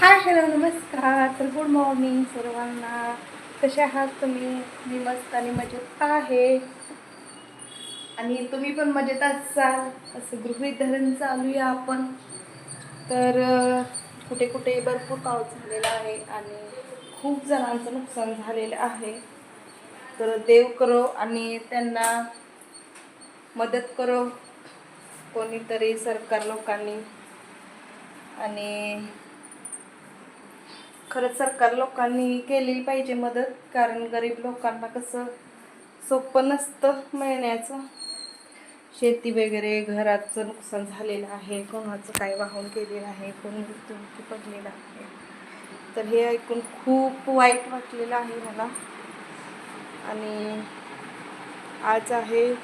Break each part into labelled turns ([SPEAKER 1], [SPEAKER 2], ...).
[SPEAKER 1] Hi hello नमस्कार. तर good morning सर्वांना. कसे आहात तुम्ही? मी मस्त आणि मजेत आहे. आणि तुम्ही पण मजेत असाल? असं गृहित धरण चालूया आपण. तर कुठे कुठे भरपूर पाऊस झालेला आहे आणि खूप जणांचं नुकसान झालेलं आहे. तर देव करो आणि त्यांना मदत करो. कोणीतरी सरकार लोकांनी. आणि खरंच सरकार लोकांनी केली पाहिजे मदत कारण गरीब लोकांना कसं सोपं नसतं मिळण्याचं. शेती वगैरे घराचं नुकसान झालेलं आहे कोणाचं काय वाहून गेलेलं आहे कोण मृत्यूमुखी पडलेलं आहे. तर हे ऐकून खूप वाईट वाटलेलं आहे मला. आणि आज आहे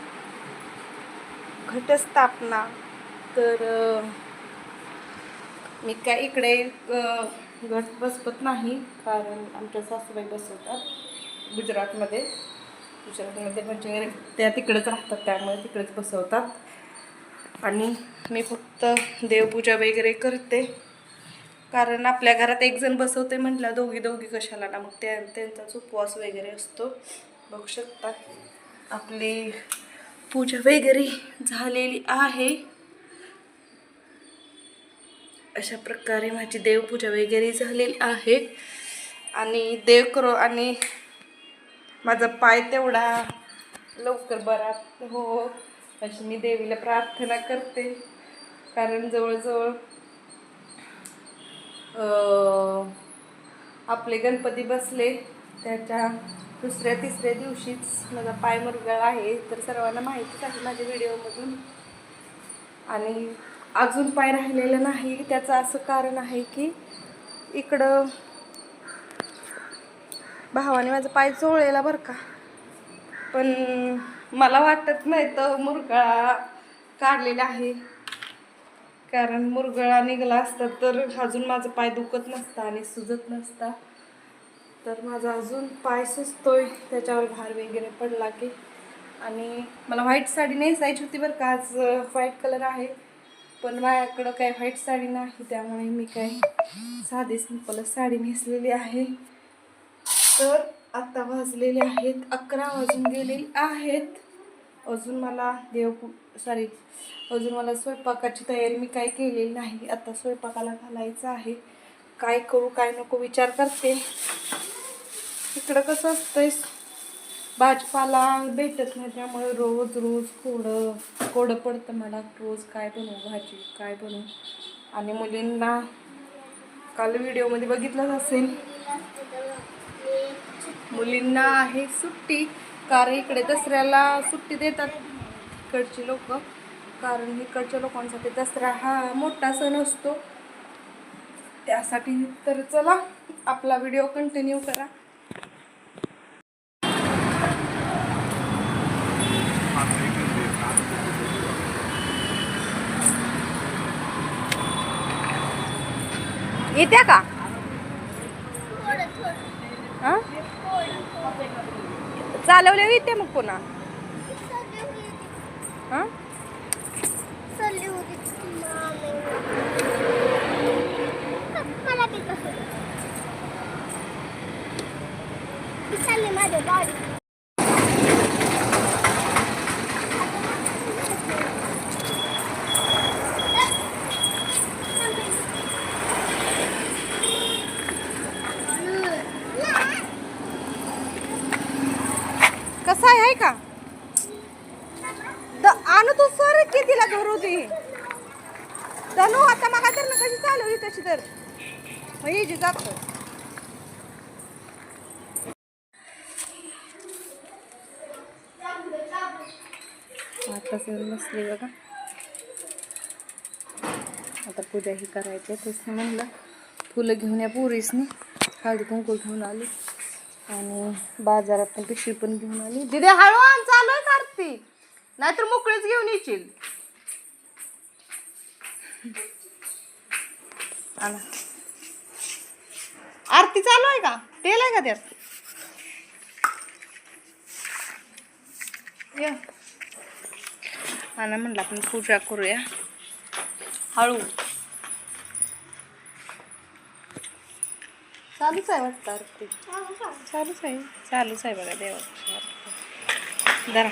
[SPEAKER 1] घटस्थापना. तर मी काय इकडे घट बसवत नाही कारण आमच्या सासूबाई बसवतात गुजरातमध्ये. गुजरातमध्ये म्हणजे त्या तिकडेच राहतात त्यामुळे तिकडेच बसवतात. आणि मी फक्त देवपूजा वगैरे करते. कारण आपल्या घरात एक जण बसवते म्हटलं दोघी दोघी कशाला ना मग त्या त्यांचाच उपवास वगैरे असतो. बघू शकता. आपली पूजा वगैरे झालेली आहे. अशा प्रकारे माझी देवपूजा वगैरे झालेली आहे. आणि देव करो आणि माझा पाय तेवढा लवकर बरा. हो अशी मी देवीला प्रार्थना करते. कारण जवळजवळ आपले गणपती बसले. त्याच्या दुसऱ्या तिसऱ्या दिवशीच माझा पाय मुरगळ आहे. तर सर्वांना माहितीच आहे माझ्या व्हिडिओमधून आणि अजून पाय राहिलेलं नाही. त्याचं असं कारण आहे की इकडं भावाने माझा पाय चोळलेला बरं का. पण मला वाटत नाही तर मुरगळा काढलेला आहे. कारण मुरगळा निघाला असता तर अजून माझा पाय दुखत नसता आणि सुजत नसता. तर माझा अजून पाय सुचतोय त्याच्यावर भार वगैरे पडला की. आणि मला व्हाईट साडी नेसायची होती बरं का. आज व्हाईट कलर आहे. पण माझ्याकडं काही व्हाईट साडी नाही त्यामुळे मी काही साधी सिंपलच साडी नेसलेली आहे. तर आत्ता वाजलेले आहेत अकरा वाजून गेलेले आहेत. अजून मला देव सॉरी अजून मला स्वयंपाकाची तयारी मी काही केलेली नाही. आता स्वयंपाकाला घालायचं आहे. काय करू काय नको विचार करते. इकडं कसं असतंय? भाजपाला भेटत नाही त्यामुळे रोज रोज कोडं कोडं पडतं मला. रोज काय बनवू भाजी काय बनवू? आणि मुलींना काल व्हिडिओमध्ये बघितलंच असेल. मुलींना आहे सुट्टी कारण इकडे दसऱ्याला सुट्टी देतात इकडची लोक. कारण इकडच्या लोकांसाठी दसरा हा मोठा सण असतो. त्यासाठी तर चला आपला व्हिडिओ कंटिन्यू करा. येत्या का? हा? चालवले येते मग पुन्हा. हा
[SPEAKER 2] माझ्या गाडी
[SPEAKER 1] कसा आहे हाय का द आणू तू तिला धरू होती धनू आता मग तर ना कशी चालवली तशी तर? मग येजी जात आता सर बसली बघा. आता पूजा ही करायची आहे तेच म्हणलं. फुलं घेऊन या पुरीसनी. हळदी कुंकू घेऊन आली. आणि बाजारात पण पिशवी पण घेऊन आली. दिदे हळू आण चालू आहे नाहीतर मोकळीच घेऊन येशील. आला. आरती चालू आहे का? तेल आहे का त्यात? या. आणा म्हणलं आपण पूजा करूया. हळू. चालूच आहे वाटतं आरती. चालूच आहे. चालूच आहे बघा देवा जरा.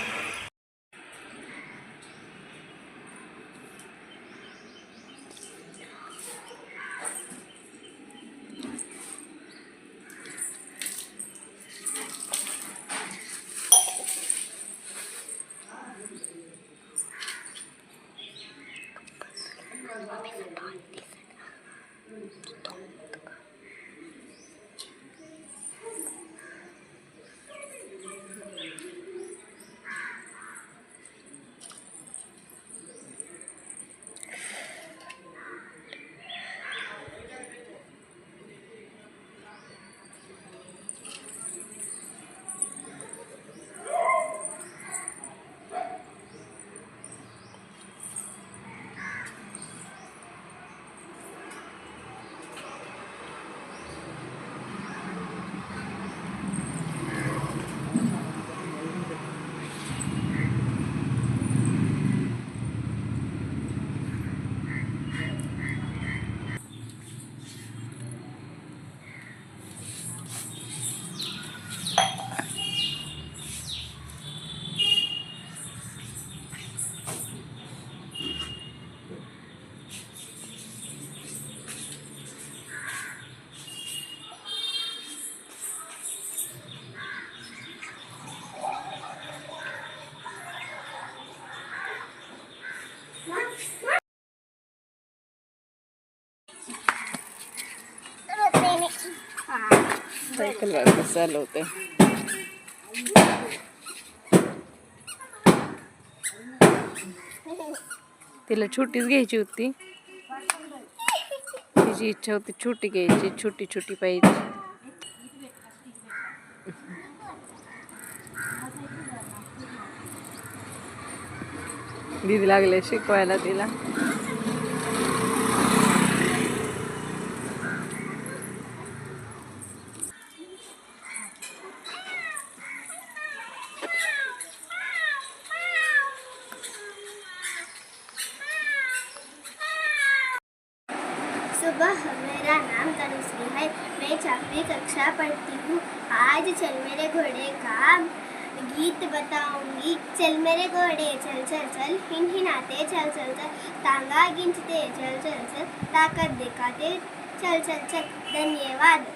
[SPEAKER 1] सायकल बघा चालवते तिला छोटीच घ्यायची होती. तिची इच्छा होती छोटी घ्यायची छोटी छोटी पाहिजे. दीदी लागले शिकवायला तिला.
[SPEAKER 2] मैं कक्षा पढ़ती हूँ। आज चल मेरे घोड़े का गीत बताऊँगी। चल मेरे घोड़े, चल चल चल, हिन हिनाते, चल चल चल, तांगा गिंचते चल चल चल, ताकत दिखाते, चल चल चल, धन्यवाद।